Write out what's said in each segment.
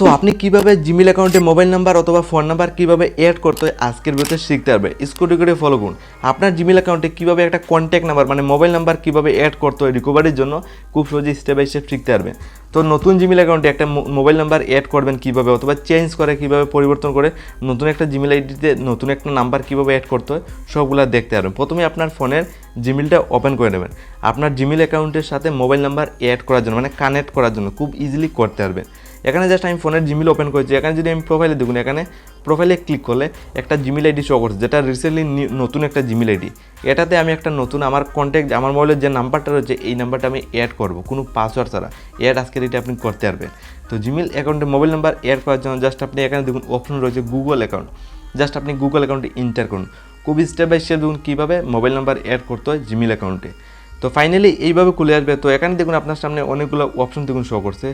So আপনি কীভাবে Gmail অ্যাকাউন্টে মোবাইল নাম্বার অথবা ফোন নাম্বার কীভাবে অ্যাড করতে হয় আজকের ভিডিওতে শিখতে পারবে। স্কুটি করে ফলো করুন। আপনার জিমেল অ্যাকাউন্টে কীভাবে একটা কন্ট্যাক্ট নাম্বার মানে মোবাইল নাম্বার কীভাবে অ্যাড করতে হয় রিকভারির জন্য খুব সহজে স্টেপ বাই স্টেপ শিখতে পারবে। তো নতুন জিমেল অ্যাকাউন্টে একটা মোবাইল নাম্বার অ্যাড করবেন কীভাবে অথবা চেঞ্জ করে কীভাবে পরিবর্তন করে নতুন একটা জিমেল আইডিতে নতুন একটা নাম্বার কীভাবে অ্যাড করতে হয়, সবগুলো দেখতে পারবেন। প্রথমে আপনার ফোনের জিমেলটা ওপেন করে নেবেন। আপনার জিমেল অ্যাকাউন্টের সাথে মোবাইল নাম্বার অ্যাড করার জন্য মানে কানেক্ট করার জন্য খুব ইজিলি করতে পারবেন। এখানে জাস্ট আমি ফোনের জিমেল ওপেন করেছি। এখানে যদি আমি প্রোফাইলে দেখুন, এখানে প্রোফাইলে ক্লিক করলে একটা জিমেল আইডি শো করছে, যেটা রিসেন্টলি নতুন একটা জিমেল আইডি এটাতে আমি একটা নতুন, আমার কন্ট্যাক্ট আমার মোবাইলের যে নাম্বারটা রয়েছে, এই নাম্বারটা আমি অ্যাড করব। কোনো পাসওয়ার্ড ছাড়া। অ্যাড আজকের এটা আপনি করতে পারবেন। তো জিমেল অ্যাকাউন্টে মোবাইল নাম্বার অ্যাড করার জন্য জাস্ট আপনি এখানে দেখুন অপশন রয়েছে গুগল অ্যাকাউন্ট জাস্ট আপনি গুগল অ্যাকাউন্টে ইন্টার করুন। খুব স্টেপ বাই স্টেপ দেখুন কীভাবে মোবাইল নাম্বার অ্যাড করতে হয় জিমেল অ্যাকাউন্টে তো ফাইনালি এইভাবে খুলে আসবে। তো এখানে দেখুন আপনার সামনে অনেকগুলো অপশন দেখুন শো করছে।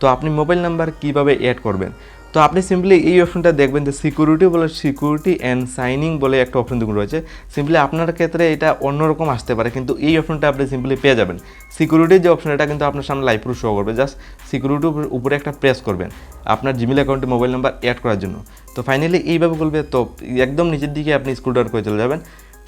তো আপনি মোবাইল নাম্বার কীভাবে অ্যাড করবেন? তো আপনি সিম্পলি এই অপশনটা দেখবেন যে সিকিউরিটি বলে সিকিউরিটি অ্যান্ড সাইনিং বলে একটা অপশন দেখুন রয়েছে। সিম্পলি আপনার ক্ষেত্রে এটা অন্যরকম আসতে পারে, কিন্তু এই অপশনটা আপনি সিম্পলি পেয়ে যাবেন। সিকিউরিটির যে অপশন এটা কিন্তু আপনার সামনে লাইভ প্রুফ শো করবে। জাস্ট সিকিউরিটির উপরে একটা প্রেস করবেন আপনার জিমেল অ্যাকাউন্টে মোবাইল নাম্বার অ্যাড করার জন্য। তো ফাইনালি এইভাবে করবে, তো একদম নিচের দিকে আপনি স্ক্রুডার করে চলে যাবেন।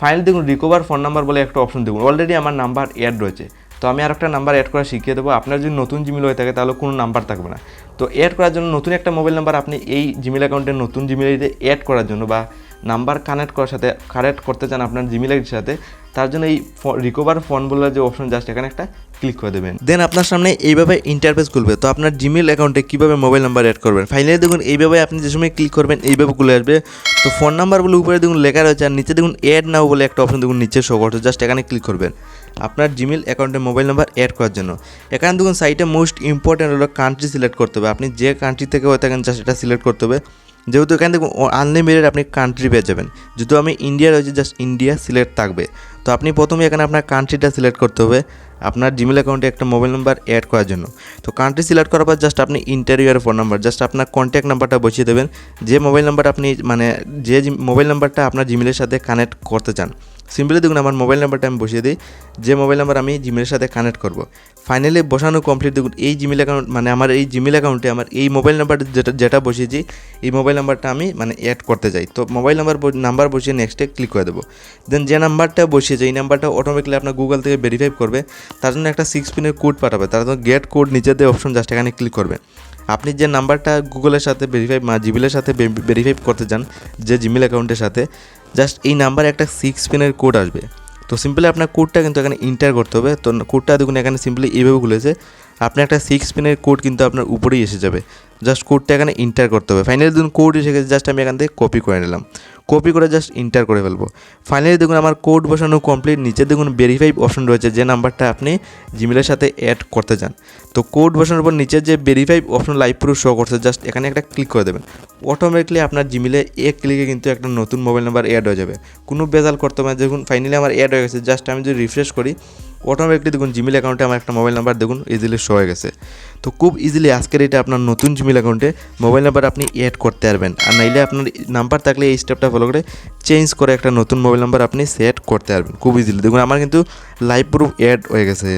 ফাইনালি দেখুন রিকভার ফোন নাম্বার বলে একটা অপশন দেখুন। অলরেডি আমার নাম্বার অ্যাড রয়েছে। তো আমি আর একটা নাম্বার অ্যাড করা শিখিয়ে দেবো। আপনার যদি নতুন জিমেল হয়ে থাকে, তাহলে কোনো নাম্বার থাকবে না। তো অ্যাড করার জন্য নতুন একটা মোবাইল নাম্বার আপনি এই জিমেল অ্যাকাউন্টে নতুন জিমেল অ্যাড করার জন্য বা নাম্বার কানেক্ট করার সাথে কানেক্ট করতে চান আপনার জিমেল আইডির সাথে, তার জন্য এই রিকভার ফোন বলার যে অপশন জাস্ট এখানে একটা ক্লিক করে দেবেন। দেন আপনার সামনে এইভাবে ইন্টারফেস খুলবে। তো আপনার জিমেল অ্যাকাউন্টে কীভাবে মোবাইল নাম্বার অ্যাড করবেন? ফাইনালি দেখুন, এইভাবে আপনি যে সময় ক্লিক করবেন, এইভাবে খুলে আসবে। তো ফোন নাম্বার বলে উপরে দেখুন লেখা রয়েছে, আর নিচে দেখুন অ্যাড নাও বলে একটা অপশন দেখুন, নিচে শো করছে জাস্ট এখানে ক্লিক করবেন। আপনার জিমেল অ্যাকাউন্টে মোবাইল নাম্বার অ্যাড করার জন্য। এখানে দেখুন সাইটে মোস্ট ইম্পর্ট্যান্ট হলো কান্ট্রি সিলেক্ট করতে হবে। আপনি যে কান্ট্রি থেকে হয়ে থাকেন জাস্ট এটা সিলেক্ট করতে হবে। যেহেতু এখানে দেখুন আনলিমিটেড আপনি কান্ট্রি পেয়ে যাবেন। যেহেতু আমি ইন্ডিয়া রয়েছে জাস্ট ইন্ডিয়া সিলেক্ট থাকবে। তো আপনি প্রথমে এখানে আপনার কান্ট্রিটা সিলেক্ট করতে হবে, আপনার জিমেল অ্যাকাউন্টে একটা মোবাইল নাম্বার অ্যাড করার জন্য। তো কান্ট্রি সিলেক্ট করার পর জাস্ট আপনি ইন্টারভিউয়ের ফোন নাম্বার জাস্ট আপনার কন্ট্যাক্ট নাম্বারটা বসিয়ে দেবেন। যে মোবাইল নাম্বার আপনি মানে যে মোবাইল নাম্বারটা আপনার জিমেলের সাথে কানেক্ট করতে চান। সিম্পলি দেখুন, আমার মোবাইল নাম্বারটা আমি বসিয়ে দিই। যে মোবাইল নাম্বার আমি জিমেলের সাথে কানেক্ট করব। ফাইনালি বসানো কমপ্লিট দেখুন, এই জিমেল অ্যাকাউন্ট মানে আমার এই জিমেল অ্যাকাউন্টে আমার এই মোবাইল নাম্বার যেটা যেটা বসিয়েছি, এই মোবাইল নাম্বারটা আমি মানে অ্যাড করতে চাই। তো মোবাইল নাম্বার নাম্বার বসিয়ে নেক্সটে ক্লিক করে দেবো। দেন যে নাম্বারটা বসিয়েছে, এই নাম্বারটা অটোমেটিকলি আপনার গুগল থেকে ভেরিফাই করবে। তার জন্য একটা সিক্স পিনের কোড পাঠাবে। তার জন্য গেট কোড নিচের দিয়ে অপশন জাস্ট এখানে ক্লিক করবে। আপনি যে নাম্বারটা গুগলের সাথে ভেরিফাই জিমেলের সাথে ভেরিফাই করতে চান, যে জিমেল অ্যাকাউন্টের সাথে জাস্ট এই নাম্বারে একটা সিক্স পিনের কোড আসবে। তো সিম্পলি আপনার কোডটা কিন্তু এখানে ইন্টার করতে হবে। তো কোডটা দেখুন, এখানে সিম্পলি এইভাবে খুলেছে। আপনি একটা সিক্স পিনের কোড কিন্তু আপনার উপরেই এসে যাবে। জাস্ট কোডটা এখানে ইন্টার করতে হবে। ফাইনালি দেখুন কোড এসে গেছে জাস্ট আমি এখান থেকে কপি করে নিলাম। কপি করে জাস্ট ইন্টার করে ফেলব। ফাইনালি দেখুন আমার কোড বসানো কমপ্লিট নিচে দেখুন ভেরিফাই অপশন রয়েছে, যে নাম্বারটা আপনি জিমেলের সাথে অ্যাড করতে চান। তো কোড বসানোর পর নিচে যে verify option live proof show করছে জাস্ট এখানে একটা ক্লিক করে দেবেন। অটোমেটিকলি আপনার জিমেলে এক ক্লিকে কিন্তু একটা নতুন মোবাইল নাম্বার অ্যাড হয়ে যাবে। কোনো বেজাল করতে হবে না। দেখুন ফাইনালি আমার অ্যাড হয়ে গেছে। জাস্ট আমি যদি রিফ্রেশ করি অটোমেটিকলি দেখুন জিমেল অ্যাকাউন্টে আমার একটা মোবাইল নাম্বার দেখুন ইজিলি শো হয়ে গেছে। তো খুব ইজিলি আজকের এটা আপনার নতুন জিমেল অ্যাকাউন্টে মোবাইল নাম্বার আপনি অ্যাড করতে পারবেন। আর নাইলে আপনার নাম্বার থাকলে এই স্টেপটা ফলো করে চেঞ্জ করে একটা নতুন মোবাইল নাম্বার আপনি সেট করতে পারবেন। খুব ইজিলি দেখুন, আমার কিন্তু লাইভ প্রুফ অ্যাড হয়ে গেছে।